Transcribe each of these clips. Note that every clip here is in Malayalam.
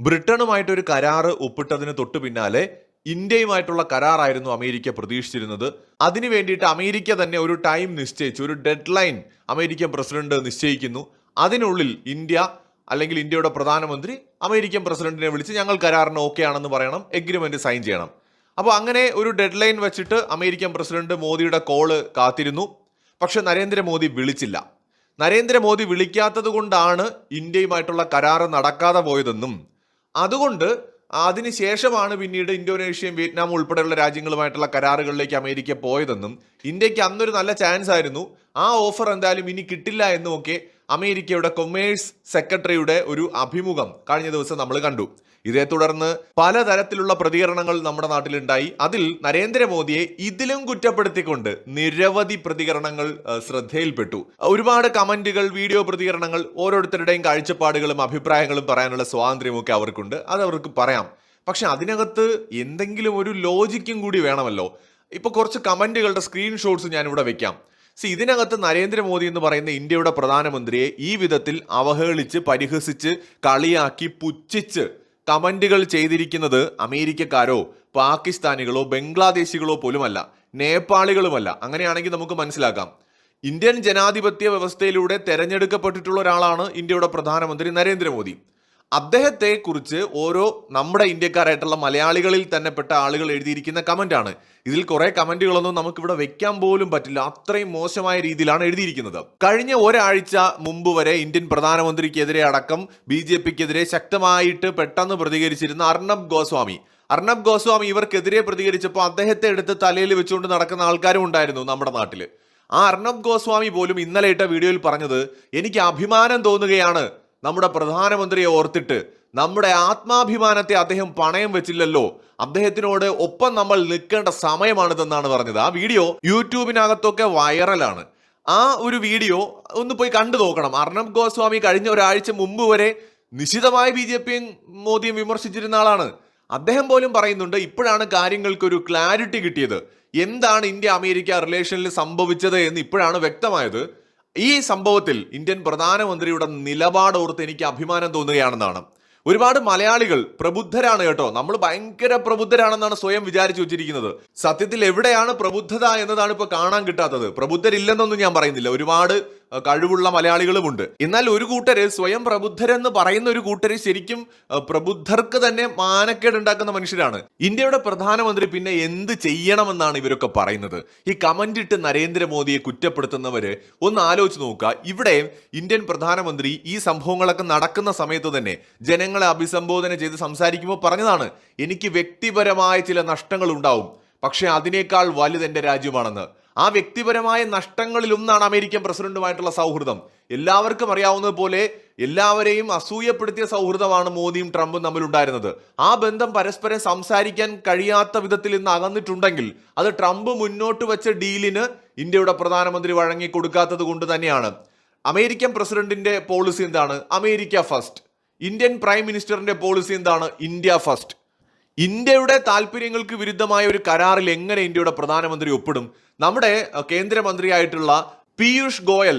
ബ്രിട്ടനുമായിട്ട് ഒരു കരാറ് ഒപ്പിട്ടതിന് തൊട്ടു പിന്നാലെ ഇന്ത്യയുമായിട്ടുള്ള കരാറായിരുന്നു അമേരിക്ക പ്രതീക്ഷിച്ചിരുന്നത്. അതിനു വേണ്ടിയിട്ട് അമേരിക്ക തന്നെ ഒരു ടൈം നിശ്ചയിച്ചു ഒരു ഡെഡ് ലൈൻ അമേരിക്കൻ പ്രസിഡന്റ് നിശ്ചയിക്കുന്നു. അതിനുള്ളിൽ ഇന്ത്യ അല്ലെങ്കിൽ ഇന്ത്യയുടെ പ്രധാനമന്ത്രി അമേരിക്കൻ പ്രസിഡന്റിനെ വിളിച്ച് ഞങ്ങൾ കരാറിന് ഓക്കെ ആണെന്ന് പറയണം എഗ്രിമെന്റ് സൈൻ ചെയ്യണം. അപ്പോൾ അങ്ങനെ ഒരു ഡെഡ് ലൈൻ വെച്ചിട്ട് അമേരിക്കൻ പ്രസിഡന്റ് മോദിയുടെ കോൾ കാത്തിരുന്നു. പക്ഷെ നരേന്ദ്രമോദി വിളിച്ചില്ല. നരേന്ദ്രമോദി വിളിക്കാത്തത് കൊണ്ടാണ് ഇന്ത്യയുമായിട്ടുള്ള കരാറ് നടക്കാതെ പോയതെന്നും അതുകൊണ്ട് അതിനുശേഷമാണ് പിന്നീട് ഇന്തോനേഷ്യയും വിയറ്റ്നാം ഉൾപ്പെടെയുള്ള രാജ്യങ്ങളുമായിട്ടുള്ള കരാറുകളിലേക്ക് അമേരിക്ക പോയതെന്നും ഇന്ത്യയ്ക്ക് അന്നൊരു നല്ല ചാൻസ് ആയിരുന്നു. ആ ഓഫർ എന്തായാലും ഇനി കിട്ടില്ല എന്നുമൊക്കെ അമേരിക്കയുടെ കൊമേഴ്സ് സെക്രട്ടറിയുടെ ഒരു അഭിമുഖം കഴിഞ്ഞ ദിവസം നമ്മൾ കണ്ടു. ഇതേ തുടർന്ന് പലതരത്തിലുള്ള പ്രതികരണങ്ങൾ നമ്മുടെ നാട്ടിലുണ്ടായി. അതിൽ നരേന്ദ്രമോദിയെ ഇതിലും കുറ്റപ്പെടുത്തിക്കൊണ്ട് നിരവധി പ്രതികരണങ്ങൾ ശ്രദ്ധയിൽപ്പെട്ടു. ഒരുപാട് കമന്റുകൾ വീഡിയോ പ്രതികരണങ്ങൾ ഓരോരുത്തരുടെയും കാഴ്ചപ്പാടുകളും അഭിപ്രായങ്ങളും പറയാനുള്ള സ്വാതന്ത്ര്യമൊക്കെ അവർക്കുണ്ട്. അത് അവർക്ക് പറയാം. പക്ഷെ അതിനകത്ത് എന്തെങ്കിലും ഒരു ലോജിക്കും കൂടി വേണമല്ലോ. ഇപ്പൊ കുറച്ച് കമന്റുകളുടെ സ്ക്രീൻഷോട്ട്സ് ഞാൻ ഇവിടെ വെക്കാം. സി ഇതിനകത്ത് നരേന്ദ്രമോദി എന്ന് പറയുന്ന ഇന്ത്യയുടെ പ്രധാനമന്ത്രിയെ ഈ വിധത്തിൽ അവഹേളിച്ച് പരിഹസിച്ച് കളിയാക്കി പുച്ഛിച്ച് കമന്റുകൾ ചെയ്തിരിക്കുന്നത് അമേരിക്കക്കാരോ പാകിസ്ഥാനികളോ ബംഗ്ലാദേശികളോ പോലുമല്ല. നേപ്പാളികളുമല്ല. അങ്ങനെയാണെങ്കിൽ നമുക്ക് മനസ്സിലാക്കാം. ഇന്ത്യൻ ജനാധിപത്യ വ്യവസ്ഥയിലൂടെ തെരഞ്ഞെടുക്കപ്പെട്ടിട്ടുള്ള ഒരാളാണ് ഇന്ത്യയുടെ പ്രധാനമന്ത്രി നരേന്ദ്രമോദി. അദ്ദേഹത്തെ കുറിച്ച് ഓരോ നമ്മുടെ ഇന്ത്യക്കാരായിട്ടുള്ള മലയാളികളിൽ തന്നെ പെട്ട ആളുകൾ എഴുതിയിരിക്കുന്ന കമന്റാണ്. ഇതിൽ കുറെ കമന്റുകളൊന്നും നമുക്ക് ഇവിടെ വെക്കാൻ പോലും പറ്റില്ല. അത്രയും മോശമായ രീതിയിലാണ് എഴുതിയിരിക്കുന്നത്. കഴിഞ്ഞ ഒരാഴ്ച മുമ്പ് വരെ ഇന്ത്യൻ പ്രധാനമന്ത്രിക്കെതിരെ അടക്കം ബി ജെ പിക്കെതിരെ ശക്തമായിട്ട് പെട്ടെന്ന് പ്രതികരിച്ചിരുന്ന അർണബ് ഗോസ്വാമി. അർണബ് ഗോസ്വാമി ഇവർക്കെതിരെ പ്രതികരിച്ചപ്പോൾ അദ്ദേഹത്തെ എടുത്ത് തലയിൽ വെച്ചുകൊണ്ട് നടക്കുന്ന ആൾക്കാരും ഉണ്ടായിരുന്നു നമ്മുടെ നാട്ടിൽ ആ അർണബ് ഗോസ്വാമി പോലും ഇന്നലെ ഇട്ട വീഡിയോയിൽ പറഞ്ഞത് എനിക്ക് അഭിമാനം തോന്നുകയാണ്. നമ്മുടെ പ്രധാനമന്ത്രിയെ ഓർത്തിട്ട് നമ്മുടെ ആത്മാഭിമാനത്തെ അദ്ദേഹം പണയം വെച്ചില്ലല്ലോ. അദ്ദേഹത്തിനോട് ഒപ്പം നമ്മൾ നിൽക്കേണ്ട സമയമാണിതെന്നാണ് പറഞ്ഞത്. ആ വീഡിയോ യൂട്യൂബിനകത്തൊക്കെ വൈറലാണ്. ആ ഒരു വീഡിയോ ഒന്ന് പോയി കണ്ടു നോക്കണം. അർണബ് ഗോസ്വാമി കഴിഞ്ഞ ഒരാഴ്ച മുമ്പ് വരെ നിശിതമായി ബി ജെ പിയും മോദിയും വിമർശിച്ചിരുന്ന ആളാണ്. അദ്ദേഹം പോലും പറയുന്നുണ്ട് ഇപ്പോഴാണ് കാര്യങ്ങൾക്കൊരു ക്ലാരിറ്റി കിട്ടിയത്. എന്താണ് ഇന്ത്യ അമേരിക്ക റിലേഷനിൽ സംഭവിച്ചത്? എന്ന് ഇപ്പോഴാണ് വ്യക്തമായത്. ഈ സംഭവത്തിൽ ഇന്ത്യൻ പ്രധാനമന്ത്രിയുടെ നിലപാടോർത്ത് എനിക്ക് അഭിമാനം തോന്നുകയാണെന്നാണ്. ഒരുപാട് മലയാളികൾ പ്രബുദ്ധരാണ് കേട്ടോ. നമ്മൾ ഭയങ്കര പ്രബുദ്ധരാണെന്നാണ് സ്വയം വിചാരിച്ചു വെച്ചിരിക്കുന്നത്. സത്യത്തിൽ എവിടെയാണ് പ്രബുദ്ധത എന്നതാണ് ഇപ്പൊ കാണാൻ കിട്ടാത്തത്. പ്രബുദ്ധരില്ലെന്നൊന്നും ഞാൻ പറയുന്നില്ല. ഒരുപാട് കഴിവുള്ള മലയാളികളുമുണ്ട്. എന്നാൽ ഒരു കൂട്ടര് സ്വയം പ്രബുദ്ധരെന്ന് പറയുന്ന ഒരു കൂട്ടര് ശരിക്കും പ്രബുദ്ധർക്ക് തന്നെ മാനക്കേട് ഉണ്ടാക്കുന്ന മനുഷ്യരാണ്. ഇന്ത്യയുടെ പ്രധാനമന്ത്രി പിന്നെ എന്ത് ചെയ്യണമെന്നാണ് ഇവരൊക്കെ പറയുന്നത്? ഈ കമന്റ് ഇട്ട് നരേന്ദ്രമോദിയെ കുറ്റപ്പെടുത്തുന്നവര് ഒന്ന് ആലോചിച്ച് നോക്കുക. ഇവിടെ ഇന്ത്യൻ പ്രധാനമന്ത്രി ഈ സംഭവങ്ങളൊക്കെ നടക്കുന്ന സമയത്ത് തന്നെ ജനങ്ങളെ അഭിസംബോധന ചെയ്ത് സംസാരിക്കുമ്പോൾ പറഞ്ഞതാണ് എനിക്ക് വ്യക്തിപരമായ ചില നഷ്ടങ്ങൾ ഉണ്ടാവും പക്ഷേ അതിനേക്കാൾ വലുത് രാജ്യമാണെന്ന്. ആ വ്യക്തിപരമായ നഷ്ടങ്ങളിലൊന്നാണ് അമേരിക്കൻ പ്രസിഡന്റുമായിട്ടുള്ള സൗഹൃദം. എല്ലാവർക്കും അറിയാവുന്നത് പോലെ എല്ലാവരെയും അസൂയപ്പെടുത്തിയ സൗഹൃദമാണ് മോദിയും ട്രംപും തമ്മിലുണ്ടായിരുന്നത്. ആ ബന്ധം പരസ്പരം സംസാരിക്കാൻ കഴിയാത്ത വിധത്തിൽ ഇന്ന് അകന്നിട്ടുണ്ടെങ്കിൽ അത് ട്രംപ് മുന്നോട്ട് വെച്ച ഡീലിന് ഇന്ത്യയുടെ പ്രധാനമന്ത്രി വഴങ്ങി കൊടുക്കാത്തത് കൊണ്ട് തന്നെയാണ്. അമേരിക്കൻ പ്രസിഡന്റിന്റെ പോളിസി എന്താണ്? America first. ഇന്ത്യൻ പ്രൈം മിനിസ്റ്ററിന്റെ പോളിസി എന്താണ്? India first. ഇന്ത്യയുടെ താല്പര്യങ്ങൾക്ക് വിരുദ്ധമായ ഒരു കരാറിൽ എങ്ങനെ ഇന്ത്യയുടെ പ്രധാനമന്ത്രി ഒപ്പിടും? നമ്മുടെ കേന്ദ്രമന്ത്രിയായിട്ടുള്ള പീയൂഷ് ഗോയൽ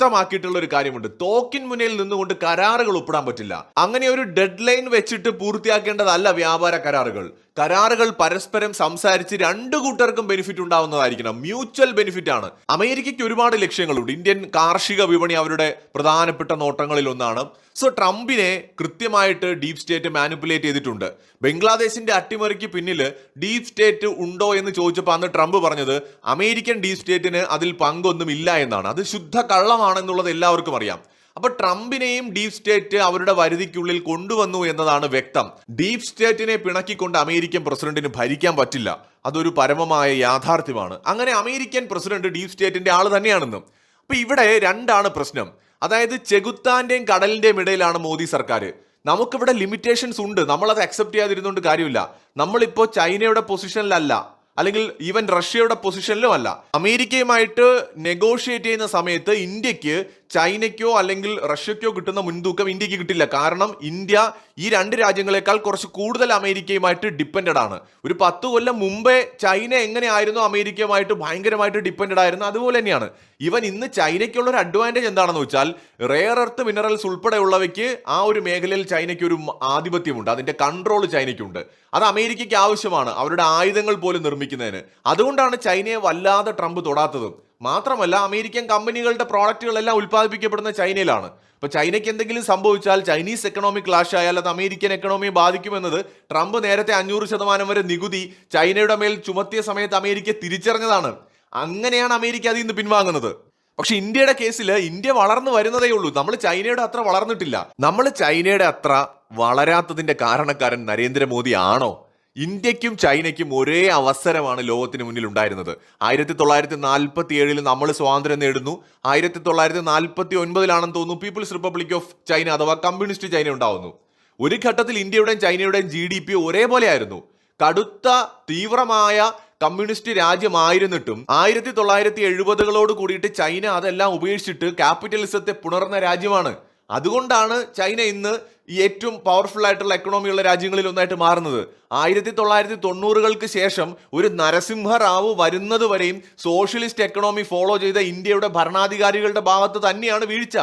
വ്യക്തമാക്കിയിട്ടുള്ള ഒരു കാര്യമുണ്ട്. തോക്കിൻ മുന്നിൽ നിന്നുകൊണ്ട് കരാറുകൾ ഒപ്പിടാൻ പറ്റില്ല. അങ്ങനെ ഒരു ഡെഡ് ലൈൻ വെച്ചിട്ട് പൂർത്തിയാക്കേണ്ടതല്ല വ്യാപാര കരാറുകൾ. കരാറുകൾ പരസ്പരം സംസാരിച്ച് രണ്ടു കൂട്ടർക്കും ബെനിഫിറ്റ് ഉണ്ടാവുന്നതായിരിക്കണം. മ്യൂച്വൽ ബെനിഫിറ്റ് ആണ്. അമേരിക്കയ്ക്ക് ഒരുപാട് ലക്ഷ്യങ്ങളുണ്ട്. ഇന്ത്യൻ കാർഷിക വിപണി അവരുടെ പ്രധാനപ്പെട്ട നോട്ടങ്ങളിൽ ഒന്നാണ്. സോ ട്രംപിനെ കൃത്യമായിട്ട് ഡീപ് സ്റ്റേറ്റ് മാനിപ്പുലേറ്റ് ചെയ്തിട്ടുണ്ട്. ബംഗ്ലാദേശിന്റെ അട്ടിമറിക്ക് പിന്നിൽ ഡീപ് സ്റ്റേറ്റ് ഉണ്ടോ എന്ന് ചോദിച്ചപ്പോൾ അന്ന് ട്രംപ് പറഞ്ഞത് അമേരിക്കൻ ഡീപ് സ്റ്റേറ്റിന് അതിൽ പങ്കൊന്നും ഇല്ല എന്നാണ്. അത് ശുദ്ധ കള്ളമാണെന്നുള്ളത് എല്ലാവർക്കും അറിയാം. അപ്പൊ ട്രംപിനെയും ഡീപ് സ്റ്റേറ്റ് അവരുടെ വരുതിക്കുള്ളിൽ കൊണ്ടുവന്നു എന്നതാണ് വ്യക്തം. ഡീപ് സ്റ്റേറ്റിനെ പിണക്കിക്കൊണ്ട് അമേരിക്കൻ പ്രസിഡന്റിന് ഭരിക്കാൻ പറ്റില്ല. അതൊരു പരമമായ യാഥാർത്ഥ്യമാണ്. അങ്ങനെ അമേരിക്കൻ പ്രസിഡന്റ് ഡീപ് സ്റ്റേറ്റിന്റെ ആൾ തന്നെയാണെന്നും. അപ്പൊ ഇവിടെ രണ്ടാണ് പ്രശ്നം. അതായത് ചെകുത്താന്റെയും കടലിന്റെയും ഇടയിലാണ് മോദി സർക്കാർ നമുക്കിവിടെ ലിമിറ്റേഷൻസ് ഉണ്ട്. നമ്മളത് അക്സെപ്റ്റ് ചെയ്യാതിരുന്നുകൊണ്ട് കാര്യമില്ല. നമ്മളിപ്പോ ചൈനയുടെ പൊസിഷനിലല്ല. അല്ലെങ്കിൽ ഈവൻ റഷ്യയുടെ പൊസിഷനിലും അല്ല. അമേരിക്കയുമായിട്ട് നെഗോഷിയേറ്റ് ചെയ്യുന്ന സമയത്ത് ഇന്ത്യയ്ക്ക് ചൈനയ്ക്കോ അല്ലെങ്കിൽ റഷ്യക്കോ കിട്ടുന്ന മുൻതൂക്കം ഇന്ത്യയ്ക്ക് കിട്ടില്ല. കാരണം ഇന്ത്യ ഈ രണ്ട് രാജ്യങ്ങളെക്കാൾ കുറച്ച് കൂടുതൽ അമേരിക്കയുമായിട്ട് ഡിപ്പെൻഡഡ് ആണ്. ഒരു പത്ത് കൊല്ലം മുമ്പേ ചൈന എങ്ങനെയായിരുന്നു അമേരിക്കയുമായിട്ട് ഭയങ്കരമായിട്ട് ഡിപ്പെൻഡഡ് ആയിരുന്നു അതുപോലെ തന്നെയാണ്. ഇവൻ ഇന്ന് ചൈനയ്ക്കുള്ള ഒരു അഡ്വാന്റേജ് എന്താണെന്ന് വെച്ചാൽ റെയർ എർത്ത് മിനറൽസ് ഉൾപ്പെടെയുള്ളവയ്ക്ക് ആ ഒരു മേഖലയിൽ ചൈനയ്ക്ക് ഒരു ആധിപത്യമുണ്ട്. അതിന്റെ കൺട്രോൾ ചൈനയ്ക്കുണ്ട്. അത് അമേരിക്കയ്ക്ക് ആവശ്യമാണ് അവരുടെ ആയുധങ്ങൾ പോലും നിർമ്മിക്കുന്നതിന്. അതുകൊണ്ടാണ് ചൈനയെ വല്ലാതെ ട്രംപ് തൊടാത്തതും. മാത്രമല്ല അമേരിക്കൻ കമ്പനികളുടെ പ്രോഡക്റ്റുകളെല്ലാം ഉൽപ്പാദിപ്പിക്കപ്പെടുന്ന ചൈനയിലാണ്. ഇപ്പോൾ ചൈനയ്ക്ക് എന്തെങ്കിലും സംഭവിച്ചാൽ ചൈനീസ് എക്കണോമി ക്ലാഷ് ആയാൽ അത് അമേരിക്കൻ എക്കണോമിയെ ബാധിക്കുമെന്നത് ട്രംപ് നേരത്തെ അഞ്ഞൂറ് ശതമാനം വരെ നികുതി ചൈനയുടെ മേൽ ചുമത്തിയ സമയത്ത് അമേരിക്ക തിരിച്ചറിഞ്ഞതാണ്. അങ്ങനെയാണ് അമേരിക്ക അതിൽ നിന്ന് പിൻവാങ്ങുന്നത്. പക്ഷെ ഇന്ത്യയുടെ കേസിൽ ഇന്ത്യ വളർന്നു വരുന്നതേ ഉള്ളൂ. നമ്മൾ ചൈനയുടെ അത്ര വളർന്നിട്ടില്ല. നമ്മൾ ചൈനയുടെ അത്ര വളരാത്തതിന്റെ കാരണക്കാരൻ നരേന്ദ്രമോദി ആണോ? ഇന്ത്യക്കും ചൈനയ്ക്കും ഒരേ അവസരമാണ് ലോകത്തിന് മുന്നിൽ ഉണ്ടായിരുന്നത്. ആയിരത്തി തൊള്ളായിരത്തി നാൽപ്പത്തി ഏഴിൽ നമ്മൾ സ്വാതന്ത്ര്യം നേടുന്നു. ആയിരത്തി തൊള്ളായിരത്തി നാൽപ്പത്തി ഒൻപതിലാണെന്ന് തോന്നുന്നു പീപ്പിൾസ് റിപ്പബ്ലിക് ഓഫ് ചൈന അഥവാ കമ്മ്യൂണിസ്റ്റ് ചൈന ഉണ്ടാവുന്നു. ഒരു ഘട്ടത്തിൽ ഇന്ത്യയുടെയും ചൈനയുടെയും ജി ഡി പി ഒരേപോലെ ആയിരുന്നു കടുത്ത തീവ്രമായ കമ്മ്യൂണിസ്റ്റ് രാജ്യമായിരുന്നിട്ടും ആയിരത്തി തൊള്ളായിരത്തി എഴുപതുകളോട് കൂടിയിട്ട് ചൈന അതെല്ലാം ഉപേക്ഷിച്ചിട്ട് ക്യാപിറ്റലിസത്തെ പുണർന്ന രാജ്യമാണ്. അതുകൊണ്ടാണ് ചൈന ഇന്ന് ഈ ഏറ്റവും പവർഫുൾ ആയിട്ടുള്ള എക്കണോമിയുള്ള രാജ്യങ്ങളിൽ ഒന്നായിട്ട് മാറുന്നത്. ആയിരത്തി തൊള്ളായിരത്തി തൊണ്ണൂറുകൾക്ക് ശേഷം ഒരു നരസിംഹറാവു വരുന്നത് വരെയും സോഷ്യലിസ്റ്റ് എക്കണോമി ഫോളോ ചെയ്ത ഇന്ത്യയുടെ ഭരണാധികാരികളുടെ ഭാഗത്ത് തന്നെയാണ് വീഴ്ച.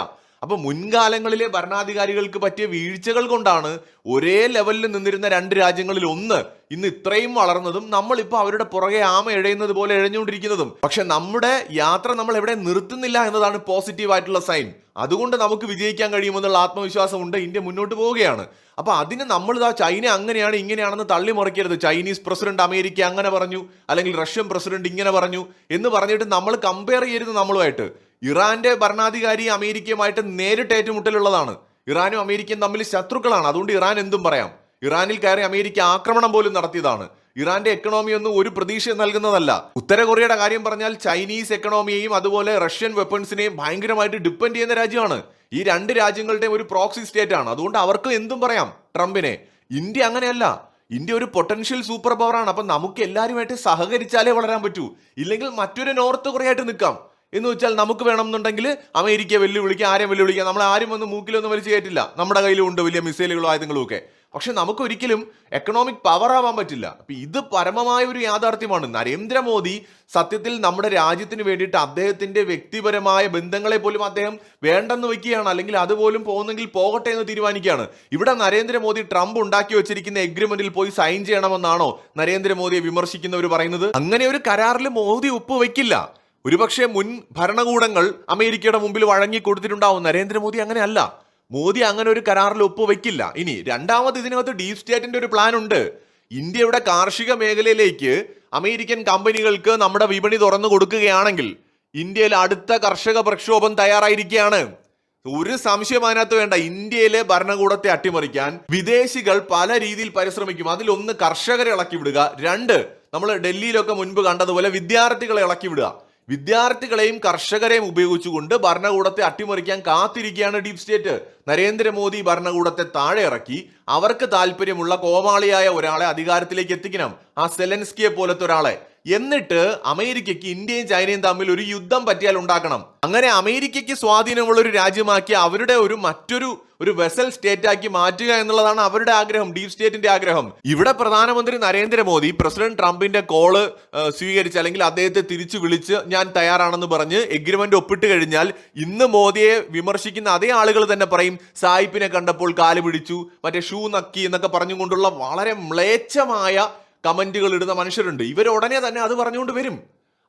അപ്പൊ മുൻകാലങ്ങളിലെ ഭരണാധികാരികൾക്ക് പറ്റിയ വീഴ്ചകൾ കൊണ്ടാണ് ഒരേ ലെവലിൽ നിന്നിരുന്ന രണ്ട് രാജ്യങ്ങളിൽ ഒന്ന് ഇന്ന് ഇത്രയും വളർന്നതും നമ്മൾ ഇപ്പൊ അവരുടെ പുറകെ ആമ എഴയുന്നത് പോലെ എഴഞ്ഞുകൊണ്ടിരിക്കുന്നതും പക്ഷെ നമ്മുടെ യാത്ര നമ്മൾ എവിടെ നിർത്തുന്നില്ല എന്നതാണ് പോസിറ്റീവ് ആയിട്ടുള്ള സൈൻ അതുകൊണ്ട് നമുക്ക് വിജയിക്കാൻ കഴിയുമെന്നുള്ള ആത്മവിശ്വാസം ഉണ്ട് ഇന്ത്യ മുന്നോട്ട് പോവുകയാണ്. അപ്പൊ അതിന് നമ്മൾ ഇതാ ചൈന അങ്ങനെയാണ് ഇങ്ങനെയാണെന്ന് തള്ളി മറിക്കരുത് ചൈനീസ് പ്രസിഡന്റ് അമേരിക്ക അങ്ങനെ പറഞ്ഞു അല്ലെങ്കിൽ റഷ്യൻ പ്രസിഡന്റ് ഇങ്ങനെ പറഞ്ഞു എന്ന് പറഞ്ഞിട്ട് നമ്മൾ കമ്പയർ ചെയ്യരുത് നമ്മളുമായിട്ട്. ഇറാന്റെ ഭരണാധികാരി അമേരിക്കയുമായിട്ട് നേരിട്ട് ഏറ്റുമുട്ടലുള്ളതാണ്. ഇറാനും അമേരിക്കയും തമ്മിൽ ശത്രുക്കളാണ്. അതുകൊണ്ട് ഇറാൻ എന്തും പറയാം. ഇറാനിൽ കയറി അമേരിക്ക ആക്രമണം പോലും നടത്തിയതാണ്. ഇറാന്റെ എക്കണോമി ഒന്നും ഒരു പ്രതീക്ഷ നൽകുന്നതല്ല. ഉത്തര കൊറിയയുടെ കാര്യം പറഞ്ഞാൽ ചൈനീസ് എക്കണോമിയെയും അതുപോലെ റഷ്യൻ വെപ്പൺസിനെയും ഭയങ്കരമായിട്ട് ഡിപ്പെൻഡ് ചെയ്യുന്ന രാജ്യമാണ്. ഈ രണ്ട് രാജ്യങ്ങളുടെയും ഒരു പ്രോക്സി സ്റ്റേറ്റ് ആണ്. അതുകൊണ്ട് അവർക്ക് എന്തും പറയാം ട്രംപിനെ. ഇന്ത്യ അങ്ങനെയല്ല. ഇന്ത്യ ഒരു പൊട്ടൻഷ്യൽ സൂപ്പർ പവറാണ് അപ്പൊ നമുക്ക് എല്ലാവരുമായിട്ട് സഹകരിച്ചാലേ വളരാൻ പറ്റൂ. ഇല്ലെങ്കിൽ മറ്റൊരു നോർത്ത് കൊറിയ ആയിട്ട് നിൽക്കാം. എന്ന് വെച്ചാൽ നമുക്ക് വേണമെന്നുണ്ടെങ്കിൽ അമേരിക്കയെ വെല്ലുവിളിക്കുക ആരെയും വെല്ലുവിളിക്കുക. നമ്മൾ ആരും വന്ന് മൂക്കിലൊന്നും വലിച്ചു കയറ്റില്ല. നമ്മുടെ കയ്യിലും ഉണ്ട് വലിയ മിസൈലുകളും ആയുധങ്ങളും ഒക്കെ പക്ഷെ നമുക്ക് ഒരിക്കലും എക്കണോമിക് പവർ ആവാൻ പറ്റില്ല. അപ്പൊ ഇത് പരമമായ ഒരു യാഥാർത്ഥ്യമാണ്. നരേന്ദ്രമോദി സത്യത്തിൽ നമ്മുടെ രാജ്യത്തിന് വേണ്ടിയിട്ട് അദ്ദേഹത്തിന്റെ വ്യക്തിപരമായ ബന്ധങ്ങളെ പോലും അദ്ദേഹം വേണ്ടെന്ന് വെക്കുകയാണ് അല്ലെങ്കിൽ അതുപോലും പോകുന്നെങ്കിൽ പോകട്ടെ എന്ന് തീരുമാനിക്കുകയാണ്. ഇവിടെ നരേന്ദ്രമോദി ട്രംപ് ഉണ്ടാക്കി വെച്ചിരിക്കുന്ന എഗ്രിമെന്റിൽ പോയി സൈൻ ചെയ്യണമെന്നാണോ നരേന്ദ്രമോദിയെ വിമർശിക്കുന്നവർ പറയുന്നത്? അങ്ങനെ ഒരു കരാറിൽ മോദി ഒപ്പുവെക്കില്ല ഒരുപക്ഷെ മുൻ ഭരണകൂടങ്ങൾ അമേരിക്കയുടെ മുമ്പിൽ വഴങ്ങി കൊടുത്തിട്ടുണ്ടാവും. നരേന്ദ്രമോദി അങ്ങനെ അല്ല മോദി അങ്ങനെ ഒരു കരാറിൽ ഒപ്പുവെക്കില്ല. ഇനി രണ്ടാമത് ഇതിനകത്ത് ഡീപ് സ്റ്റേറ്റിന്റെ ഒരു പ്ലാൻ ഉണ്ട്. ഇന്ത്യയുടെ കാർഷിക മേഖലയിലേക്ക് അമേരിക്കൻ കമ്പനികൾക്ക് നമ്മുടെ വിപണി തുറന്നു കൊടുക്കുകയാണെങ്കിൽ ഇന്ത്യയിൽ അടുത്ത കർഷക പ്രക്ഷോഭം തയ്യാറായിരിക്കുകയാണ്. ഒരു സംശയം അതിനകത്ത് വേണ്ട. ഇന്ത്യയിലെ ഭരണകൂടത്തെ അട്ടിമറിക്കാൻ വിദേശികൾ പല രീതിയിൽ പരിശ്രമിക്കും. അതിലൊന്ന് കർഷകരെ ഇളക്കി വിടുക. രണ്ട് നമ്മൾ ഡൽഹിയിലൊക്കെ മുൻപ് കണ്ടതുപോലെ വിദ്യാർത്ഥികളെ ഇളക്കി വിടുക. വിദ്യാർത്ഥികളെയും കർഷകരെയും ഉപയോഗിച്ചുകൊണ്ട് ഭരണകൂടത്തെ അട്ടിമറിക്കാൻ കാത്തിരിക്കുകയാണ് ഡീപ് സ്റ്റേറ്റ്. നരേന്ദ്രമോദി ഭരണകൂടത്തെ താഴെ ഇറക്കി. അവർക്ക് താല്പര്യമുള്ള കോമാളിയായ ഒരാളെ അധികാരത്തിലേക്ക് എത്തിക്കണം. ആ സെലൻസ്കിയെ പോലത്തെ ഒരാളെ. എന്നിട്ട് അമേരിക്കയ്ക്ക് ഇന്ത്യയും ചൈനയും തമ്മിൽ ഒരു യുദ്ധം പറ്റിയാൽ ഉണ്ടാക്കണം. അങ്ങനെ അമേരിക്കയ്ക്ക് സ്വാധീനമുള്ള ഒരു രാജ്യമാക്കി അവരുടെ ഒരു മറ്റൊരു ഒരു വെസൽ സ്റ്റേറ്റ് ആക്കി മാറ്റുക എന്നുള്ളതാണ് അവരുടെ ആഗ്രഹം ഡീപ് സ്റ്റേറ്റിന്റെ ആഗ്രഹം. ഇവിടെ പ്രധാനമന്ത്രി നരേന്ദ്രമോദി പ്രസിഡന്റ് ട്രംപിന്റെ കോൾ സ്വീകരിച്ച് അല്ലെങ്കിൽ അദ്ദേഹത്തെ തിരിച്ചു വിളിച്ച് ഞാൻ തയ്യാറാണെന്ന് പറഞ്ഞ് എഗ്രിമെന്റ് ഒപ്പിട്ട് കഴിഞ്ഞാൽ ഇന്ന് മോദിയെ വിമർശിക്കുന്ന അതേ ആളുകൾ തന്നെ പറയും സായിപ്പിനെ കണ്ടപ്പോൾ കാൽ പിടിച്ചു മറ്റേ ഷൂ നക്കി എന്നൊക്കെ പറഞ്ഞുകൊണ്ടുള്ള വളരെ മ്ലേച്ഛമായ കമന്റുകൾ ഇടുന്ന മനുഷ്യരുണ്ട്. ഇവർ ഉടനെ തന്നെ അത് പറഞ്ഞുകൊണ്ട് വരും.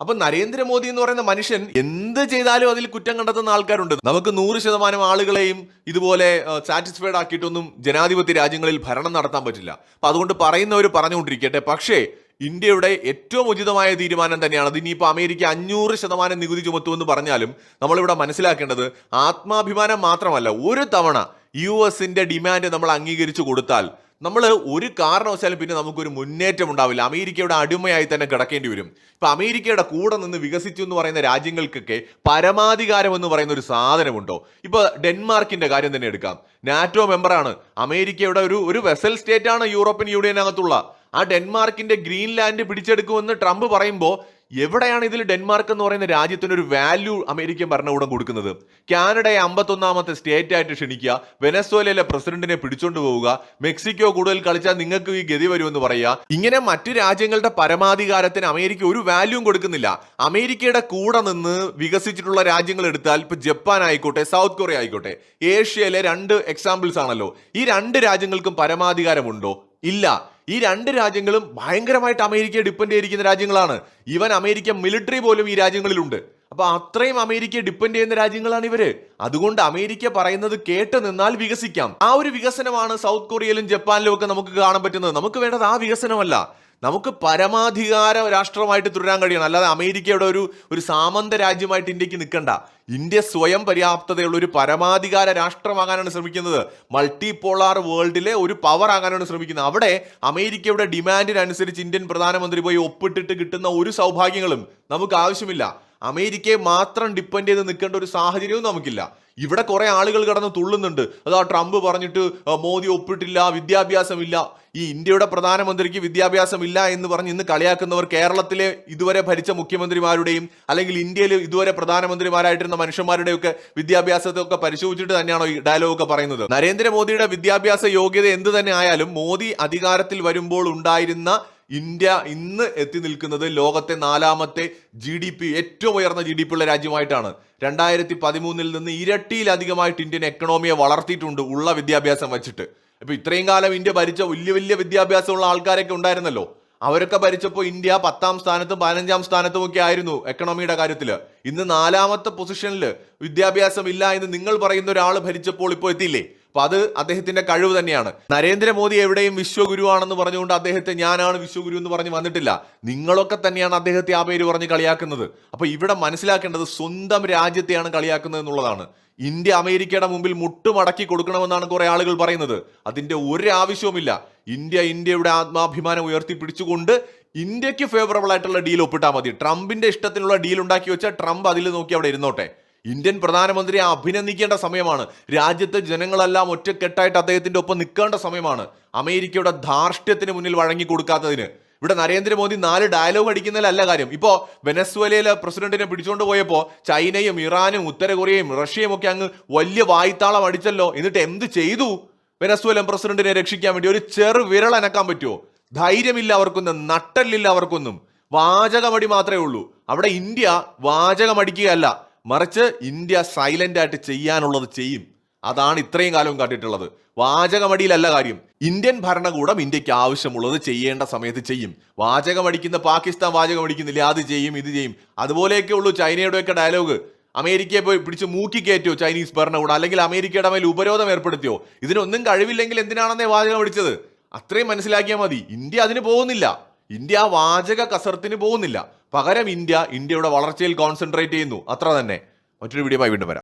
അപ്പൊ നരേന്ദ്രമോദി എന്ന് പറയുന്ന മനുഷ്യൻ എന്ത് ചെയ്താലും അതിൽ കുറ്റം കണ്ടെത്തുന്ന ആൾക്കാരുണ്ട്. നമുക്ക് നൂറ് ശതമാനം ആളുകളെയും ഇതുപോലെ സാറ്റിസ്ഫൈഡ് ആക്കിയിട്ടൊന്നും ജനാധിപത്യ രാജ്യങ്ങളിൽ ഭരണം നടത്താൻ പറ്റില്ല. അപ്പൊ അതുകൊണ്ട് പറയുന്നവർ പറഞ്ഞുകൊണ്ടിരിക്കട്ടെ. പക്ഷേ ഇന്ത്യയുടെ ഏറ്റവും ഉചിതമായ തീരുമാനം തന്നെയാണ്. അത് ഇനിയിപ്പോൾ അമേരിക്ക അഞ്ഞൂറ് ശതമാനം നികുതി ചുമത്തുമെന്ന് പറഞ്ഞാലും നമ്മളിവിടെ മനസ്സിലാക്കേണ്ടത് ആത്മാഭിമാനം മാത്രമല്ല ഒരു തവണ യു എസിന്റെ ഡിമാൻഡ് നമ്മൾ അംഗീകരിച്ചു കൊടുത്താൽ നമ്മൾ ഒരു കാരണവശാലും പിന്നെ നമുക്കൊരു മുന്നേറ്റം ഉണ്ടാവില്ല. അമേരിക്കയുടെ അടിമയായി തന്നെ കിടക്കേണ്ടി വരും. ഇപ്പൊ അമേരിക്കയുടെ കൂടെ നിന്ന് വികസിച്ചു എന്ന് പറയുന്ന രാജ്യങ്ങൾക്കൊക്കെ പരമാധികാരം എന്ന് പറയുന്ന ഒരു സാധനമുണ്ടോ? ഇപ്പൊ ഡെൻമാർക്കിന്റെ കാര്യം തന്നെ എടുക്കാം. നാറ്റോ മെമ്പറാണ്. അമേരിക്കയുടെ ഒരു ഒരു വെസൽ സ്റ്റേറ്റ് ആണ് യൂറോപ്യൻ യൂണിയനകത്തുള്ള. ആ ഡെൻമാർക്കിന്റെ ഗ്രീൻലാൻഡ് പിടിച്ചെടുക്കുമെന്ന് ട്രംപ് പറയുമ്പോൾ എവിടെയാണ് ഇതിൽ ഡെൻമാർക്ക് എന്ന് പറയുന്ന രാജ്യത്തിന് ഒരു വാല്യൂ അമേരിക്കൻ ഭരണകൂടം കൊടുക്കുന്നത്? കാനഡയെ അമ്പത്തൊന്നാമത്തെ സ്റ്റേറ്റ് ആയിട്ട് ക്ഷണിക്കുക വെനസ്വേലയിലെ പ്രസിഡന്റിനെ പിടിച്ചോണ്ട് പോവുക മെക്സിക്കോ കൂടുതൽ കളിച്ചാൽ നിങ്ങൾക്ക് ഈ ഗതി വരുമെന്ന് പറയുക. ഇങ്ങനെ മറ്റു രാജ്യങ്ങളുടെ പരമാധികാരത്തിന് അമേരിക്ക ഒരു വാല്യൂവും കൊടുക്കുന്നില്ല. അമേരിക്കയുടെ കൂടെ നിന്ന് വികസിച്ചിട്ടുള്ള രാജ്യങ്ങൾ എടുത്താൽ ഇപ്പൊ ജപ്പാൻ ആയിക്കോട്ടെ സൗത്ത് കൊറിയ ആയിക്കോട്ടെ ഏഷ്യയിലെ രണ്ട് എക്സാമ്പിൾസ് ആണല്ലോ. ഈ രണ്ട് രാജ്യങ്ങൾക്കും പരമാധികാരമുണ്ടോ? ഇല്ല. ഈ രണ്ട് രാജ്യങ്ങളും ഭയങ്കരമായിട്ട് അമേരിക്കയെ ഡിപ്പെൻഡ് ചെയ്തിരിക്കുന്ന രാജ്യങ്ങളാണ്. ഈവൻ അമേരിക്ക മിലിറ്ററി പോലും ഈ രാജ്യങ്ങളിലുണ്ട്. അപ്പൊ അത്രയും അമേരിക്കയെ ഡിപ്പെൻഡ് ചെയ്യുന്ന രാജ്യങ്ങളാണ് ഇവർ. അതുകൊണ്ട് അമേരിക്ക പറയുന്നത് കേട്ട് നിന്നാൽ വികസിക്കാം. ആ ഒരു വികസനമാണ് സൗത്ത് കൊറിയയിലും ജപ്പാനിലും ഒക്കെ നമുക്ക് കാണാൻ പറ്റുന്നത്. നമുക്ക് വേണ്ടത് ആ വികസനമല്ല. നമുക്ക് പരമാധികാര രാഷ്ട്രമായിട്ട് തുടരാൻ കഴിയണം. അല്ലാതെ അമേരിക്കയുടെ ഒരു ഒരു സാമന്ത രാജ്യമായിട്ട് ഇന്ത്യയ്ക്ക് നിൽക്കണ്ട. ഇന്ത്യ സ്വയം പര്യാപ്തതയുള്ള ഒരു പരമാധികാര രാഷ്ട്രമാകാനാണ് ശ്രമിക്കുന്നത്. മൾട്ടി പോളാർ വേൾഡിലെ ഒരു പവർ ആകാനാണ് ശ്രമിക്കുന്നത്. അവിടെ അമേരിക്കയുടെ ഡിമാൻഡിനനുസരിച്ച് ഇന്ത്യൻ പ്രധാനമന്ത്രി പോയി ഒപ്പിട്ടിട്ട് കിട്ടുന്ന ഒരു സൗഭാഗ്യങ്ങളും നമുക്ക് ആവശ്യമില്ല. അമേരിക്കയെ മാത്രം ഡിപ്പെൻഡ് ചെയ്ത് നിൽക്കേണ്ട ഒരു സാഹചര്യവും നമുക്കില്ല. ഇവിടെ കുറെ ആളുകൾ കടന്ന് തുള്ളുന്നുണ്ട്. അതാ ട്രംപ് പറഞ്ഞിട്ട് മോദി ഒപ്പിട്ടില്ല വിദ്യാഭ്യാസമില്ല. ഈ ഇന്ത്യയുടെ പ്രധാനമന്ത്രിക്ക് വിദ്യാഭ്യാസമില്ല എന്ന് പറഞ്ഞ് ഇന്ന് കളിയാക്കുന്നവർ കേരളത്തിലെ ഇതുവരെ ഭരിച്ച മുഖ്യമന്ത്രിമാരുടെയും അല്ലെങ്കിൽ ഇന്ത്യയിൽ ഇതുവരെ പ്രധാനമന്ത്രിമാരായിട്ടിരുന്ന മനുഷ്യന്മാരുടെയൊക്കെ വിദ്യാഭ്യാസത്തെ ഒക്കെ പരിശോധിച്ചിട്ട് തന്നെയാണോ ഈ ഡയലോഗ് ഒക്കെ പറയുന്നത്. നരേന്ദ്രമോദിയുടെ വിദ്യാഭ്യാസ യോഗ്യത എന്ത് തന്നെ ആയാലും മോദി അധികാരത്തിൽ വരുമ്പോൾ ഉണ്ടായിരുന്ന ഇന്ത്യ ഇന്ന് എത്തി നിൽക്കുന്നത് ലോകത്തെ നാലാമത്തെ ജി ഡി പി ഏറ്റവും ഉയർന്ന ജി ഡി പി ഉള്ള രാജ്യമായിട്ടാണ്. രണ്ടായിരത്തി പതിമൂന്നിൽ നിന്ന് ഇരട്ടിയിലധികമായിട്ട് ഇന്ത്യൻ എക്കണോമിയെ വളർത്തിയിട്ടുണ്ട് ഉള്ള വിദ്യാഭ്യാസം വെച്ചിട്ട്. ഇപ്പൊ ഇത്രയും കാലം ഇന്ത്യ ഭരിച്ച വലിയ വലിയ വിദ്യാഭ്യാസമുള്ള ആൾക്കാരൊക്കെ ഉണ്ടായിരുന്നല്ലോ. അവരൊക്കെ ഭരിച്ചപ്പോൾ ഇന്ത്യ പത്താം സ്ഥാനത്തും പതിനഞ്ചാം സ്ഥാനത്തും ഒക്കെ ആയിരുന്നു എക്കണോമിയുടെ കാര്യത്തിൽ ഇന്ന് നാലാമത്തെ പൊസിഷനിൽ വിദ്യാഭ്യാസം ഇല്ല എന്ന് നിങ്ങൾ പറയുന്ന ഒരാൾ ഭരിച്ചപ്പോൾ ഇപ്പോൾ എത്തിയില്ലേ? അപ്പൊ അത് അദ്ദേഹത്തിന്റെ കഴിവ് തന്നെയാണ്. നരേന്ദ്രമോദി എവിടെയും വിശ്വഗുരുവാണെന്ന് പറഞ്ഞുകൊണ്ട് അദ്ദേഹത്തെ ഞാനാണ് വിശ്വഗുരു എന്ന് പറഞ്ഞ് വന്നിട്ടില്ല. നിങ്ങളൊക്കെ തന്നെയാണ് അദ്ദേഹത്തെ ആ പേര് പറഞ്ഞ് കളിയാക്കുന്നത്. അപ്പൊ ഇവിടെ മനസ്സിലാക്കേണ്ടത് സ്വന്തം രാജ്യത്തെയാണ് കളിയാക്കുന്നത് എന്നുള്ളതാണ്. ഇന്ത്യ അമേരിക്കയുടെ മുമ്പിൽ മുട്ടുമടക്കി കൊടുക്കണമെന്നാണ് കുറെ ആളുകൾ പറയുന്നത്. അതിന്റെ ഒരു ആവശ്യവുമില്ല. ഇന്ത്യ ഇന്ത്യയുടെ ആത്മാഭിമാനം ഉയർത്തിപ്പിടിച്ചുകൊണ്ട് ഇന്ത്യയ്ക്ക് ഫേവറബിൾ ആയിട്ടുള്ള ഡീൽ ഒപ്പിട്ടാൽ മതി. ട്രംപിന്റെ ഇഷ്ടത്തിനുള്ള ഡീൽ ഉണ്ടാക്കി വെച്ചാൽ ട്രംപ് അതിൽ നോക്കി അവിടെ ഇരുന്നോട്ടെ. ഇന്ത്യൻ പ്രധാനമന്ത്രിയെ അഭിനന്ദിക്കേണ്ട സമയമാണ്. രാജ്യത്തെ ജനങ്ങളെല്ലാം ഒറ്റക്കെട്ടായിട്ട് അദ്ദേഹത്തിന്റെ ഒപ്പം നിൽക്കേണ്ട സമയമാണ്. അമേരിക്കയുടെ ധാർഷ്ട്യത്തിന് മുന്നിൽ വഴങ്ങി കൊടുക്കാത്തതിന്. ഇവിടെ നരേന്ദ്രമോദി നാല് ഡയലോഗ് അടിക്കുന്നതിലല്ല കാര്യം. ഇപ്പോ വെനസ്വേലയിലെ പ്രസിഡന്റിനെ പിടിച്ചുകൊണ്ട് പോയപ്പോൾ ചൈനയും ഇറാനും ഉത്തര കൊറിയയും റഷ്യയും ഒക്കെ അങ്ങ് വലിയ വായ്ത്താളം അടിച്ചല്ലോ. എന്നിട്ട് എന്ത് ചെയ്തു? വെനസ്വേലൻ പ്രസിഡന്റിനെ രക്ഷിക്കാൻ വേണ്ടി ഒരു ചെറു വിരൽ അനക്കാൻ പറ്റുമോ ധൈര്യമില്ല അവർക്കൊന്നും നട്ടല്ലില്ല അവർക്കൊന്നും. വാചകമടി മാത്രമേ ഉള്ളൂ. അവിടെ ഇന്ത്യ വാചകമടിക്കുകയല്ല. മറിച്ച് ഇന്ത്യ സൈലന്റ് ആയിട്ട് ചെയ്യാനുള്ളത് ചെയ്യും. അതാണ് ഇത്രയും കാലവും കാട്ടിയിട്ടുള്ളത്. വാചകമടിയിലല്ല കാര്യം. ഇന്ത്യൻ ഭരണകൂടം ഇന്ത്യയ്ക്ക് ആവശ്യമുള്ളത് ചെയ്യേണ്ട സമയത്ത് ചെയ്യും. വാചകമടിക്കുന്ന പാകിസ്ഥാൻ വാചകമടിക്കുന്നില്ല അത് ചെയ്യും ഇത് ചെയ്യും. അതുപോലെയൊക്കെ ഉള്ളൂ ചൈനയുടെയൊക്കെ ഡയലോഗ്. അമേരിക്കയെ പോയി പിടിച്ച് മൂക്കി കയറ്റിയോ ചൈനീസ് ഭരണകൂടം? അല്ലെങ്കിൽ അമേരിക്കയുടെ മേൽ ഉപരോധം ഏർപ്പെടുത്തിയോ? ഇതിനൊന്നും കഴിവില്ലെങ്കിൽ എന്തിനാണെന്നേ വാചകം അടിച്ചത്? അത്രയും മനസ്സിലാക്കിയാൽ മതി. ഇന്ത്യ അതിന് പോകുന്നില്ല. ഇന്ത്യ ആ വാചക കസർത്തിന് പോകുന്നില്ല. പകരം ഇന്ത്യ ഇന്ത്യയുടെ വളർച്ചയിൽ കോൺസെൻട്രേറ്റ് ചെയ്യുന്നു. അത്ര തന്നെ. മറ്റൊരു വീഡിയോ വീണ്ടും വരാം.